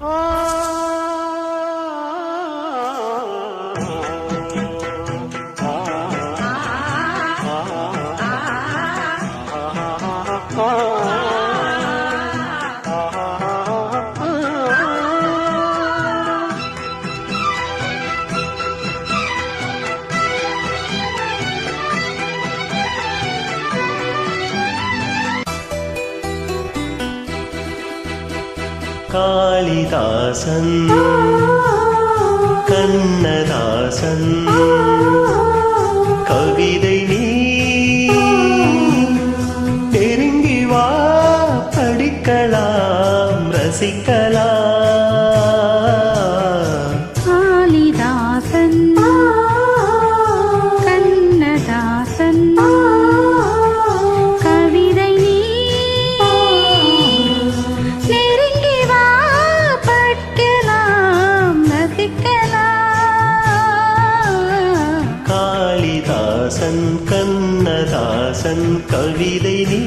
Oh. Kalidasan Kannadasan கவிதை நீ தெரிங்கி வா படிக்கலாம் ரசிக்கலாம். அரசன் கவிதை நீ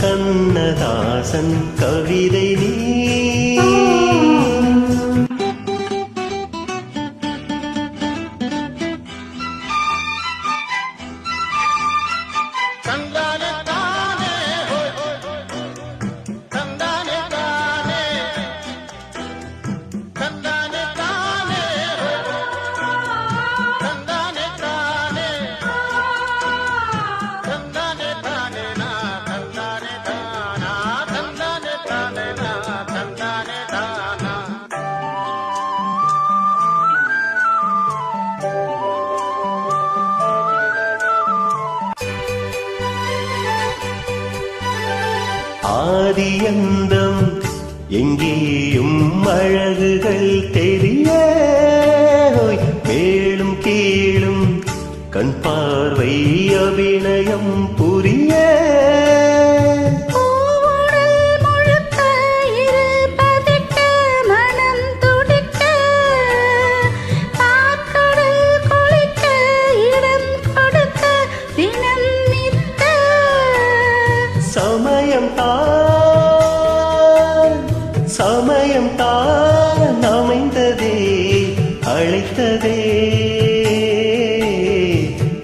கண்ணதாசன் கவிதை நீ ஆதியந்தம் எங்கேயும் அழகுகள் தெரிய மேலும் கீழும் கண் பார்வை அபிநயம் அழைத்ததே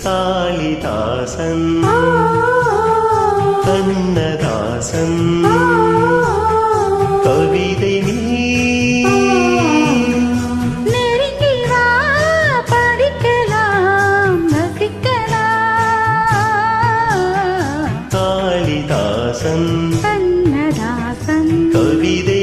காளிதாசன். கண்ணதாசன். கவிதை நீ. காளிதாசன். கண்ணதாசன். கவிதை